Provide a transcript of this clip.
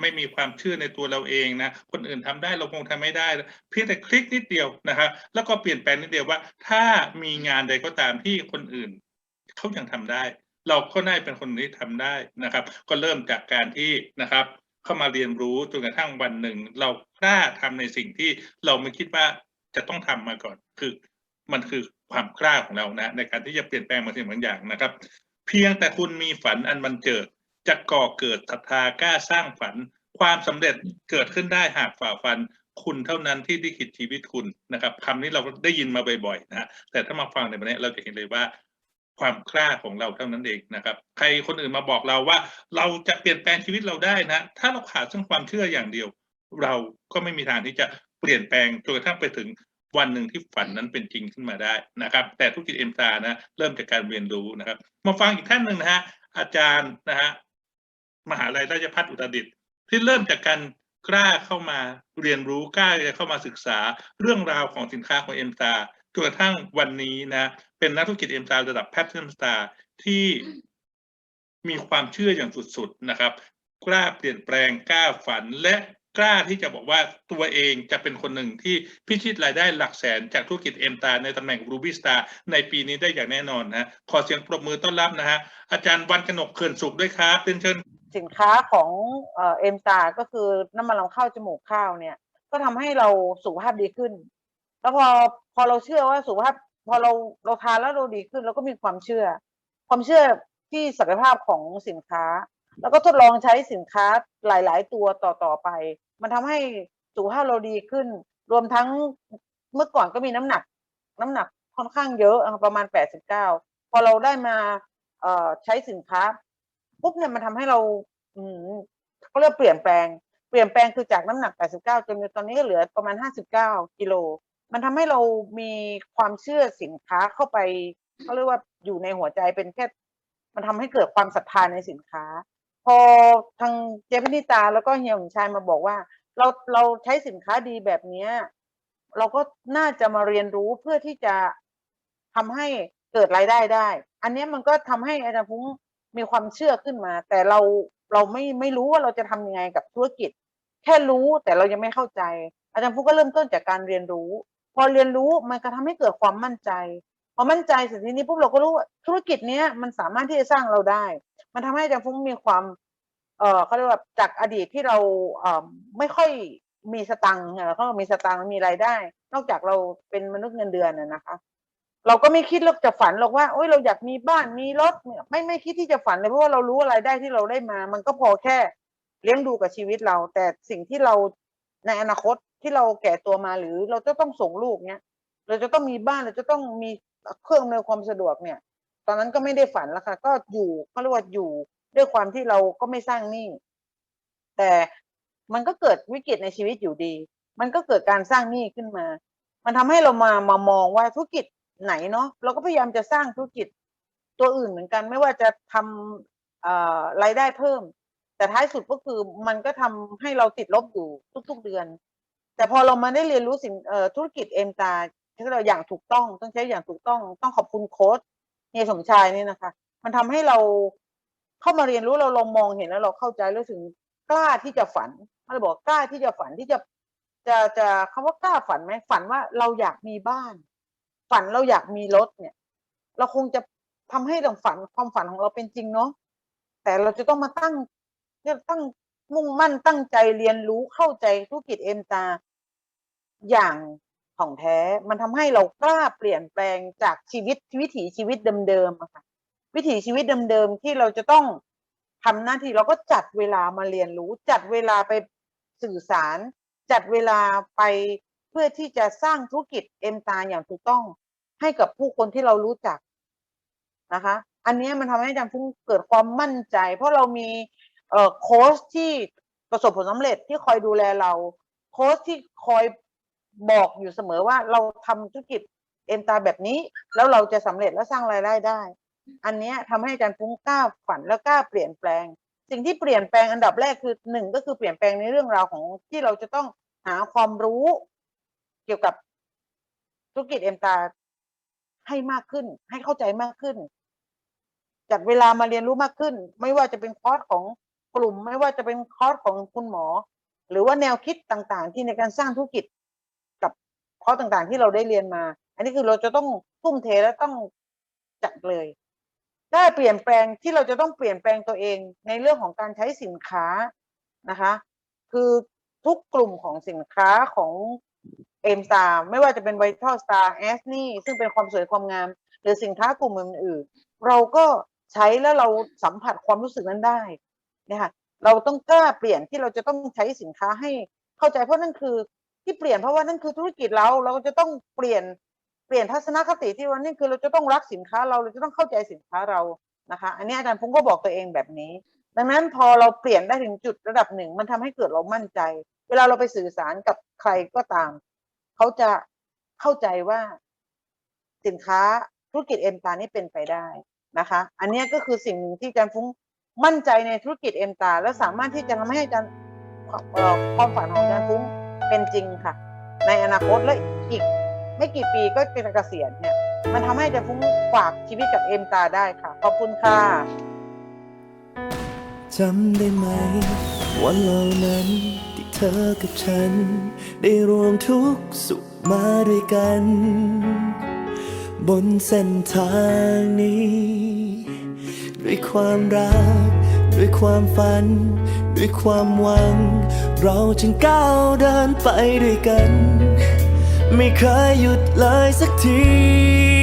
ไม่มีความเชื่อในตัวเราเองนะคนอื่นทำได้เราคงทำไม่ได้ เพียงแต่คลิกนิดเดียวนะครับแล้วก็เปลี่ยนแปลงนิดเดียวว่า ถ้ามีงานใดก็ตามที่คนอื่นเขายังทำได้ เราก็ได้เป็นคนที่ทำได้นะครับ ก็เริ่มจากการที่นะครับเข้ามาเรียนรู้จนกระทั่งวันหนึ่ง เรากล้าทำในสิ่งที่เราไม่คิดว่าจะต้องทำมาก่อน คือมันคือความกล้าของเรานะ ในการที่จะเปลี่ยนแปลงบางสิ่งบางอย่างนะครับ เพียงแต่คุณมีฝันอันมันเจิด จะก่อเกิดศรัทธากล้าสร้างฝัน ความสำเร็จเกิดขึ้นได้หากฝ่าฟันคุณเท่านั้นที่ได้คิดชีวิตคุณนะครับคำนี้เราได้ยินมาบ่อยๆนะแต่ถ้ามาฟังในวันนี้เราจะเห็นเลยว่าความกล้าของเราเท่านั้นเองนะครับ ใครคนอื่นมาบอกเราว่า เราจะเปลี่ยนแปลงชีวิตเราได้นะ ถ้าเราขาดซึ่งความเชื่ออย่างเดียว เราก็ไม่มีทางที่จะเปลี่ยนแปลงจนกระทั่งไปถึงวันหนึ่งที่ฝันนั้นเป็นจริงขึ้นมาได้นะครับ แต่ธุรกิจเอ็มซานะเริ่มจากการเรียนรู้นะครับ มาฟังอีกท่านหนึ่งนะฮะอาจารย์นะฮะ มหาลัยราชภัฏอุตรดิตถ์ที่เริ่มจากการกล้าเข้ามาเรียนรู้กล้าจะเข้ามาศึกษาเรื่องราวของสินค้าของเอ็มซาจนกระทั่งวันนี้นะเป็นนักธุรกิจเอ็มซาระดับแพทเทิร์นสตาร์ที่มีความเชื่ออย่างสุดๆนะครับ กล้าเปลี่ยนแปลงกล้าฝันและกล้าที่จะบอกว่าตัวเองจะเป็นคนหนึ่งที่พิชิตรายได้หลักแสนจากธุรกิจเอ็มตาในตำแหน่งรูบี้สตาร์ในปีนี้ได้อย่างแน่นอนนะขอเสียงปรบมือต้อนรับนะฮะอาจารย์วันกนกเขื่อนสุขด้วยครับเป็นเชิญ สินค้าของเอ็มตาก็คือน้ำมันลำข้าวจมูกข้าวเนี่ย ก็ทำให้เราสุขภาพดีขึ้น แล้วพอพอเราเชื่อว่าสุขภาพ พอเราเราทานแล้วเราดีขึ้นเราก็มีความเชื่อ ความเชื่อที่ศักยภาพของสินค้า แล้วก็ทดลองใช้สินค้าหลาย ๆ ตัวต่อต่อไป มันทำให้สุขภาพเราดีขึ้น รวมทั้งเมื่อก่อนก็มีน้ำหนัก น้ำหนักค่อนข้างเยอะประมาณแปดสิบเก้าพอเราได้มาใช้สินค้า ปุ๊บเนี่ยมันทำให้เรา อืมเขาเรียกเปลี่ยนแปลง เปลี่ยนแปลงคือจากน้ำหนัก 89 จนตอนนี้ก็เหลือประมาณ 59 กิโล มันทำให้เรามีความเชื่อสินค้าเข้าไปเขาเรียกว่าอยู่ในหัวใจเป็นแค่ มันทำให้เกิดความศรัทธาในสินค้า พอทางเจพินิตาแล้วก็เฮียหงชายมาบอกว่า เราเราใช้สินค้าดีแบบเนี้ยเราก็น่าจะมาเรียนรู้เพื่อที่จะทำให้เกิดรายได้ได้ อันนี้มันก็ทำให้อาจารย์พุ้ง มีความเชื่อขึ้นมา แต่เราเราไม่ไม่รู้ว่าเราจะทำยังไงกับธุรกิจ แค่รู้แต่เรายังไม่เข้าใจ อาจารย์พุ้งก็เริ่มต้นจากการเรียนรู้ พอเรียนรู้มันก็ทำให้เกิดความมั่นใจพอมั่นใจเสร็จทีนี้ปุ๊บเราก็รู้ว่าธุรกิจเนี้ยมันสามารถที่จะสร้างเราได้ มันทำให้อาจารย์ฟุ้งมีความเออเขาเรียกว่าจากอดีตที่เราเออไม่ค่อยมีสตังค์เนี่ยเขามีสตังค์มีรายได้ นอกจากเราเป็นมนุษย์เงินเดือนน่ะนะคะ เราก็ไม่คิดเราจะฝันหรอกว่าโอ้ยเราอยากมีบ้านมีรถเนี่ยไม่ไม่คิดที่จะฝันเลยเพราะว่าเรารู้ว่ารได้ที่เราได้มา มันก็พอแค่เลี้ยงดูกับชีวิตเรา แต่สิ่งที่เราในอนาคตที่เราแก่ตัวมาหรือเราจะต้องส่งลูกเนี่ยเราจะต้องมีบ้านเราจะต้องมีเครื่องอำนความสะดวกเนี่ย ตอนนั้นก็ไม่ได้ฝันแล้วค่ะ ก็อยู่เขาเรียกว่าอยู่ด้วยความที่เราก็ไม่สร้างหนี้แต่มันก็เกิดวิกฤตในชีวิตอยู่ดี มันก็เกิดการสร้างหนี้ขึ้นมา มันทำให้เรามามามองว่าธุรกิจ ไหนเนาะเราก็พยายามจะสร้างธุรกิจตัวอื่นเหมือนกัน ไม่ว่าจะทำรายได้เพิ่ม แต่ท้ายสุดก็คือมันก็ทำให้เราติดลบอยู่ทุก ๆเดือน แต่พอเรามาได้เรียนรู้สิ่งเอ่อธุรกิจเอ็มตาที่เราอย่างถูกต้องต้องใช้อย่างถูกต้องต้องขอบคุณโค้ชเฮียสมชายนี่นะคะ มันทำให้เราเข้ามาเรียนรู้เราลองมองเห็นแล้วเราเข้าใจแล้วถึงกล้าที่จะฝันเราบอกกล้าที่จะฝันที่จะจะจะคำว่ากล้าฝันไหมฝันว่าเราอยากมีบ้าน ฝันเราอยากมีรถเนี่ย เราคงจะทำให้เราฝันความฝันของเราเป็นจริงเนาะแต่เราจะต้องมาตั้งเนี่ยตั้งมุ่งมั่นตั้งใจเรียนรู้เข้าใจธุรกิจเอ็มตา อย่างของแท้ มันทำให้เรากล้าเปลี่ยนแปลงจากชีวิตวิถีชีวิตเดิมๆค่ะวิถีชีวิตเดิมๆที่เราจะต้องทำหน้าที่เราก็จัดเวลามาเรียนรู้ จัดเวลาไปสื่อสาร จัดเวลาไป เพื่อที่จะสร้างธุรกิจเอ็มตาอย่างถูกต้องให้กับผู้คนที่เรารู้จักนะคะ อันนี้มันทำให้อาจารย์ฟุ้งเกิดความมั่นใจ เพราะเรามีเอ่อโค้ชที่ประสบผลสำเร็จที่คอยดูแลเรา โค้ชที่คอยบอกอยู่เสมอว่าเราทำธุรกิจเอ็มตาแบบนี้ แล้วเราจะสำเร็จและสร้างรายได้ได้ อันนี้ยทำให้อาจารย์ฟุ้งกล้าฝันและกล้าเปลี่ยนแปลง สิ่งที่เปลี่ยนแปลงอันดับแรกคือหนึ่งก็คือเปลี่ยนแปลงในเรื่องราวของที่เราจะต้องหาความรู้ เกี่ยวกับธุรกิจเอ็มตาให้มากขึ้น ให้เข้าใจมากขึ้น จัดเวลามาเรียนรู้มากขึ้น ไม่ว่าจะเป็นคอร์สของกลุ่ม ไม่ว่าจะเป็นคอร์สของคุณหมอ หรือว่าแนวคิดต่างๆ ที่ในการสร้างธุรกิจกับคอร์สต่างๆ ที่เราได้เรียนมา อันนี้คือเราจะต้องทุ่มเทและต้องจัดเลยถ้าเปลี่ยนแปลงที่เราจะต้องเปลี่ยนแปลงตัวเองในเรื่องของการใช้สินค้านะคะ คือทุกกลุ่มของสินค้าของ เอ็มสตาไม่ว่าจะเป็นไวท์ทอสตาร์แอสนี่ซึ่งเป็นความสวยความงาม หรือสินค้ากลุ่มอื่นๆเราก็ใช้แล้วเราสัมผัสความรู้สึกนั้นได้นะคะเราต้องกล้าเปลี่ยนที่เราจะต้องใช้สินค้าให้เข้าใจเพราะนั่นคือที่เปลี่ยนเพราะว่านั่นคือธุรกิจเราเราจะต้องเปลี่ยนเปลี่ยนทัศนคติที่ว่านี่คือเราจะต้องรักสินค้าเราเราจะต้องเข้าใจสินค้าเรานะคะ อันนี้อาจารย์พุงก็บอกตัวเองแบบนี้ ดังนั้นพอเราเปลี่ยนได้ถึงจุดระดับหนึ่ง มันทำให้เกิดเรามั่นใจ เวลาเราไปสื่อสารกับใครก็ตาม เขาจะเข้าใจว่าสินค้าธุรกิจเอ็มตานี่เป็นไปได้นะคะ อันนี้ก็คือสิ่งหนึ่งที่อาจารย์ฟุ้งมั่นใจในธุรกิจเอ็มตา และสามารถที่จะทำให้อาจารย์ความฝันของอาจารย์ฟุ้งเป็นจริงค่ะ ในอนาคตและอีก ไม่กี่ปีก็เป็นเกษียณเนี่ยมันทำให้อาจารย์ฟุ้งฝากชีวิตกับเอ็มตาได้ค่ะ ขอบคุณค่ะจำได้ไหมวันเหล่านั้น เธอกับฉัน ได้รวมทุกสุขมาด้วยกัน บนเส้นทางนี้ ด้วยความรัก ด้วยความฝัน ด้วยความหวัง เราจึงก้าวเดินไปด้วยกัน ไม่เคยหยุดเลยสักที